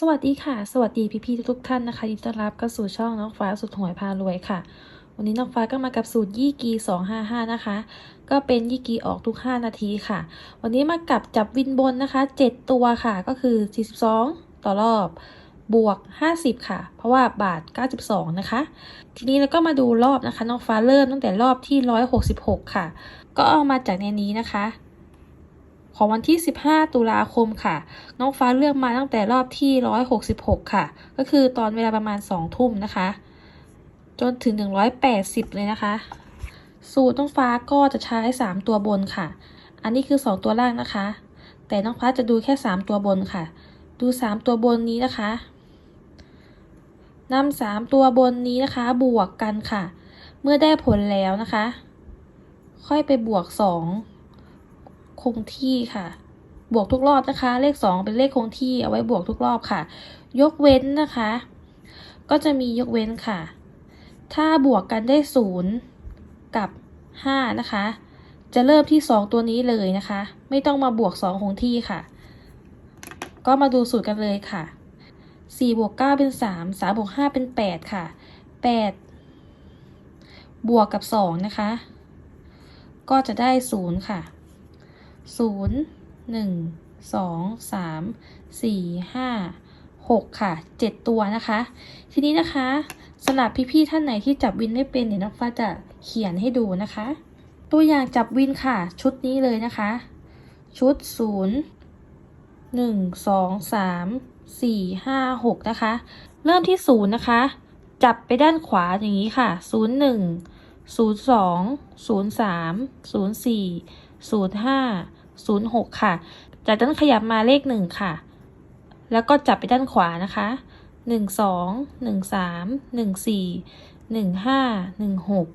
สวัสดีค่ะ สวัสดีพี่ๆทุกๆท่านนะคะยินดีต้อนรับเข้าสู่ช่องน้องฟ้าสุดหวยพารวยค่ะ วันนี้น้องฟ้าก็มากับสูตรยี่กี255นะคะ ก็เป็นยี่กีออกทุก5นาทีค่ะ วันนี้มากับจับวินบนนะคะ7ตัวค่ะก็คือ42ต่อรอบบวก 50 ค่ะ เพราะว่าบาท 92 นะคะ ทีนี้เราก็มาดูรอบนะคะ น้องฟ้าเริ่มตั้งแต่รอบที่ 166 ค่ะ ก็เอามาจากในนี้นะคะ ของวันที่ 15 ตุลาคมค่ะ น้องฟ้าเลือกมาตั้งแต่รอบที่ 166 ค่ะ ก็คือตอนเวลาประมาณ 2 ทุ่มนะคะ จนถึง 180 เลยนะคะ สูตรน้องฟ้าก็จะใช้ 3 ตัวบนค่ะ อันนี้คือ 2 ตัวล่างนะคะ แต่น้องฟ้าจะดูแค่ 3 ตัวบนค่ะ ดู 3 ตัวบนนี้นะคะนำ3ตัวบนนี้นะคะ บวกกันค่ะ เมื่อได้ผลแล้วนะคะ ค่อยไปบวก2 คงที่ค่ะ บวกทุกรอบนะคะ เลข 2 เป็นเลขคงที่เอาไว้บวกทุกรอบค่ะ ยกเว้นนะคะ ก็จะมียกเว้นค่ะ ถ้าบวกกันได้0กับ 5 นะคะ จะเริ่มที่ 2 ตัวนี้เลยนะคะ ไม่ต้องมาบวก 2 คงที่ค่ะ ก็มาดูสูตรกันเลยค่ะ4บวก9เป็น3 3บวก5เป็น 8 ค่ะ 8 บวกกับ 2 นะคะ ก็จะได้ 0 ค่ะ ศูนย์หนึ่งสองสามสี่ห้าหกค่ะเจ็ดตัวนะคะ ทีนี้นะคะสำหรับพี่ๆท่านไหนที่จับวินไม่เป็นเดี๋ยน้องฟ้าจะเขียนให้ดูนะคะ ตัวอย่างจับวินค่ะ ชุดนี้เลยนะคะ ชุดศูนย์หนึ่งสองสามสี่ห้าหกนะคะ เริ่มที่ศูนย์นะคะ จับไปด้านขวาอย่างนี้ค่ะศูนย์หนึ่งศูนย์สองศูนย์สามศูนย์สี่ศูนย์ห้า ศูนย์หกค่ะ จากนั้นขยับมาเลขหนึ่งค่ะ แล้วก็จับไปด้านขวานะคะหนึ่งสองหนึ่งสามหนึ่งสี่หนึ่งห้าหนึ่งหก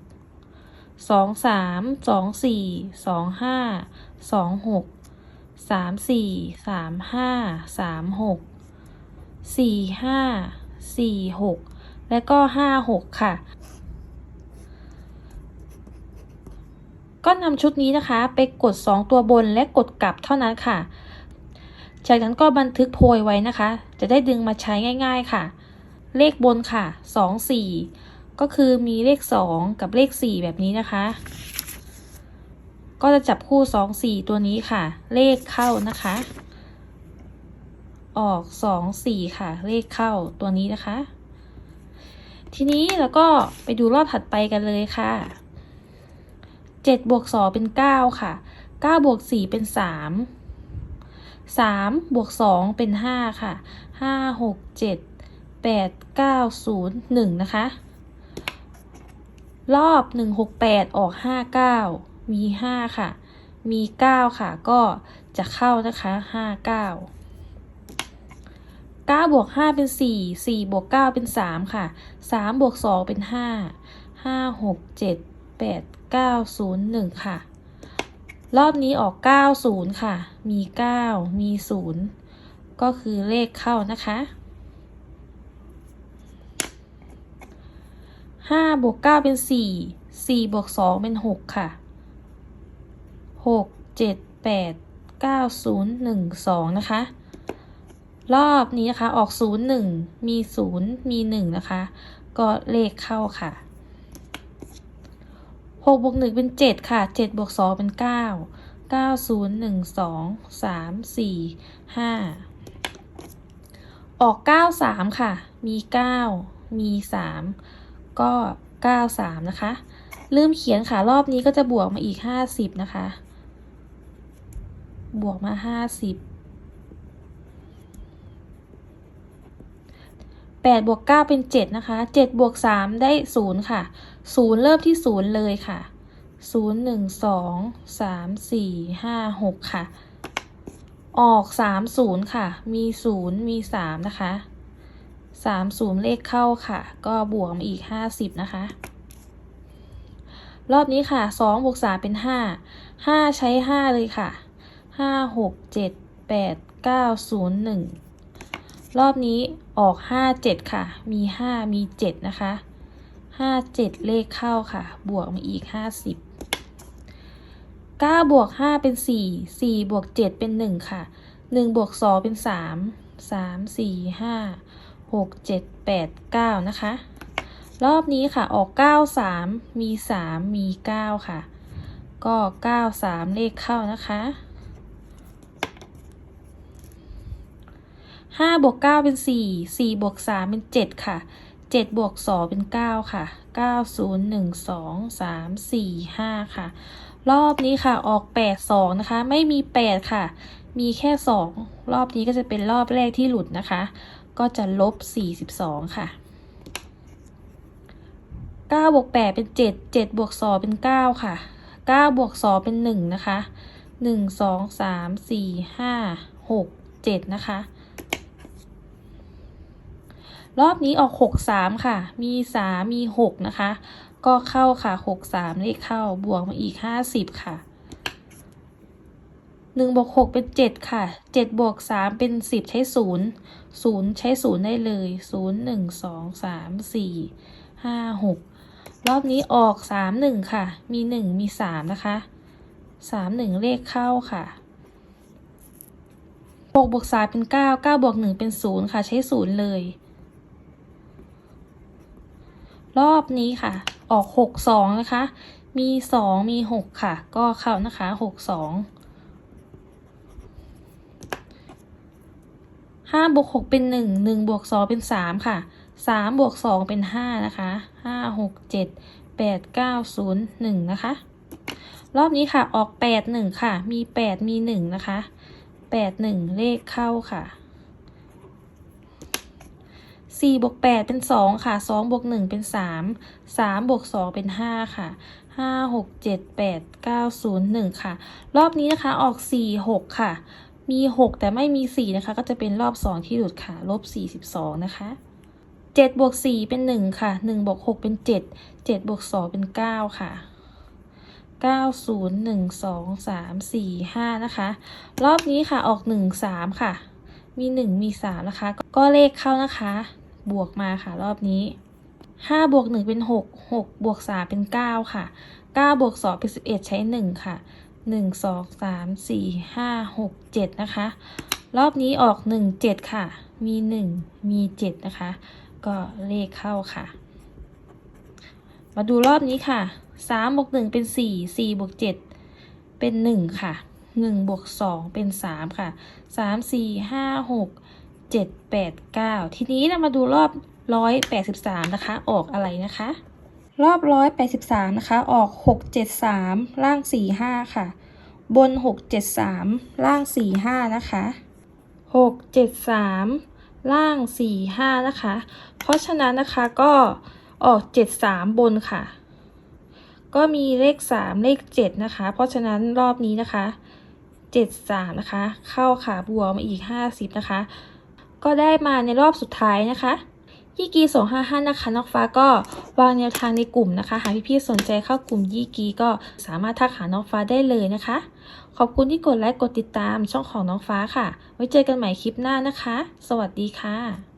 สองสามสองสี่สองห้าสองหกสามสี่สามห้าสามหกสี่ห้าสี่หกและก็ห้าหกค่ะ ก็นำชุดนี้นะคะ ไปกด 2 ตัวบนและกดกลับเท่านั้นค่ะ จากนั้นก็บันทึกโพยไว้นะคะ จะได้ดึงมาใช้ง่าย ๆค่ะ เลขบนค่ะ 2 4 ก็คือมีเลข 2 กับเลข 4 แบบนี้นะคะ ก็จะจับคู่ 2 4 ตัวนี้ค่ะ เลขเข้านะคะ ออก 2 4 ค่ะ เลขเข้าตัวนี้นะคะ ทีนี้เราก็ไปดูรอบถัดไปกันเลยค่ะ เจ็ดบวกสองเป็นเก้าค่ะเก้าบวกสี่เป็นสามสามบวกสองเป็นห้าค่ะห้าหกเจ็ดแปดเก้าศูนย์หนึ่งนะคะ รอบหนึ่งหกแปดออกห้าเก้ามีห้าค่ะ มีเก้าค่ะ ก็จะเข้านะคะห้าเก้าเก้าบวกห้าเป็นสี่สี่บวกเก้าเป็นสามค่ะสามบวกสองเป็นห้าห้า หกเจ็ดแปด901 ค่ะ รอบนี้ออก 90 ค่ะ มี 9 มี 0 ก็คือเลขเข้านะคะ5บวก9เป็น4 4บวก2เป็น6ค่ะ6 7 8 9 0 1 2นะคะ รอบนี้นะคะออก0 1มี0มี1นะคะ ก็เลขเข้าค่ะ หกบวกหนึ่งเป็นเจ็ดค่ะเจ็ดบวกสองเป็นเก้าเก้าศูนย์หนึ่งสองสามสี่ห้าออกเก้าสามค่ะ มีเก้ามีสามก็เก้าสามนะคะ ลืมเขียนค่ะ รอบนี้ก็จะบวกมาอีกห้าสิบนะคะ บวกมาห้าสิบ 8บวก9เป็น 7 นะคะ 7 บวก 3 ได้ 0 ค่ะ 0 เริ่มที่ 0 เลยค่ะ 0 1 2 3 4 5 6 ค่ะ ออก 3 0 ค่ะ มี 0 มี 3 นะคะ 3 0 เลขเข้าค่ะ ก็บวกมาอีก 50 นะคะ รอบนี้ค่ะ 2 บวก 3 เป็น 5 5 ใช้ 5 เลยค่ะ 5 6 7 8 9 0 1 รอบนี้ออกห้าเจ็ดค่ะ มีห้ามีเจ็ดนะคะห้าเจ็ดเลขเข้าค่ะ บวกมาอีกห้าสิบเก้าบวกห้าเป็นสี่สี่บวกเจ็ดเป็นหนึ่งค่ะหนึ่งบวกสองเป็นสามสามสี่ห้าหกเจ็ดแปดเก้านะคะ รอบนี้ค่ะออกเก้าสามมีสามมีเก้าค่ะ ก็เก้าสามเลขเข้านะคะ ห้าบวกเก้าเป็นสี่สี่บวกสามเป็นเจ็ดค่ะเจ็ดบวกสองเป็นเก้าค่ะเก้าศูนย์หนึ่งสองสามสี่ห้าค่ะ รอบนี้ค่ะออกแปดสองนะคะ ไม่มีแปดค่ะ มีแค่สองรอบนี้ก็จะเป็นรอบแรกที่หลุดนะคะ ก็จะลบสี่สิบสองค่ะเก้าบวกแปดเป็นเจ็ดเจ็ดบวกสองเป็นเก้าค่ะเก้าบวกสองเป็นหนึ่งนะคะหนึ่งสองสามสี่ห้าหกเจ็ดนะคะ รอบนี้ออกหกสามค่ะ มีสามมีหกนะคะ ก็เข้าค่ะหกสามเลขเข้า บวกมาอีกห้าสิบค่ะหนึ่งบวกหกเป็นเจ็ดค่ะเจ็ดบวกสามเป็นสิบใช้ศูนย์ศูนย์ใช้ศูนย์ได้เลยศูนย์หนึ่งสองสามสี่ห้าหกรอบนี้ออกสามหนึ่งค่ะ มีหนึ่งมีสามนะคะสามหนึ่งเลขเข้าค่ะหกบวกสามเป็นเก้าเก้าบวกหนึ่งเป็นศูนย์ค่ะ ใช้ศูนย์เลย รอบนี้ค่ะ ออกหกสองนะคะ มีสองมีหกค่ะ ก็เข้านะคะหกสองห้าบวกหกเป็นหนึ่งหนึ่งบวกสองเป็นสามค่ะสามบวกสองเป็นห้านะคะห้าหกเจ็ดแปดเก้าศูนย์หนึ่งนะคะ รอบนี้ค่ะออกแปดหนึ่งค่ะ มีแปดมีหนึ่งนะคะแปดหนึ่งเลขเข้าค่ะ สี่บวกแปดเป็นสองค่ะสองบวกหนึ่งเป็นสามสามบวกสองเป็นห้าค่ะห้าหกเจ็ดแปดเก้าศูนย์หนึ่งค่ะ รอบนี้นะคะออกสี่หกค่ะ มีหกแต่ไม่มีสี่นะคะ ก็จะเป็นรอบสองที่หลุดค่ะลบสี่สิบสองนะคะเจ็ดบวกสี่เป็นหนึ่งค่ะหนึ่งบวกหกเป็นเจ็ดเจ็ดบวกสองเป็นเก้าค่ะเก้าศูนย์หนึ่งสองสามสี่ห้านะคะ รอบนี้ค่ะออกหนึ่งสามค่ะ มีหนึ่งมีสามนะคะ ก็เลขเข้านะคะ บวกมาค่ะรอบนี้ห้าบวกหนึ่งเป็นหกหกบวกสามเป็นเก้าค่ะเก้าบวกสองเป็นสิบเอ็ดใช้หนึ่งค่ะหนึ่งสองสามสี่ห้าหกเจ็ดนะคะ รอบนี้ออกหนึ่งเจ็ดค่ะ มีหนึ่งมีเจ็ดนะคะ ก็เลขเข้าค่ะ มาดูรอบนี้ค่ะสามบวกหนึ่งเป็นสี่สี่บวกเจ็ดเป็นหนึ่งค่ะหนึ่งบวกสองเป็นสามค่ะสามสี่ห้าหก เจ็ดแปดเก้าทีนี้เรามาดูรอบร้อยแปดสิบสามนะคะ ออกอะไรนะคะ รอบร้อยแปดสิบสามนะคะ ออกหกเจ็ดสามล่างสี่ห้าค่ะ บนหกเจ็ดสามล่างสี่ห้านะคะหกเจ็ดสามล่างสี่ห้านะคะ เพราะฉะนั้นนะคะก็ออกเจ็ดสามบนค่ะ ก็มีเลขสามเลขเจ็ดนะคะ เพราะฉะนั้นรอบนี้นะคะเจ็ดสามนะคะ เข้าขาบวกมาอีกห้าสิบนะคะ ก็ได้มาในรอบสุดท้ายนะคะยี่กีสองห้าห้านะคะนอกฟ้าก็วางแนวทางในกลุ่มนะคะ หากพี่ๆสนใจเข้ากลุ่มยี่กีก็สามารถทักหาน้องฟ้าได้เลยนะคะ ขอบคุณที่กดไลค์กดติดตามช่องของน้องฟ้าค่ะ ไว้เจอกันใหม่คลิปหน้านะคะ สวัสดีค่ะ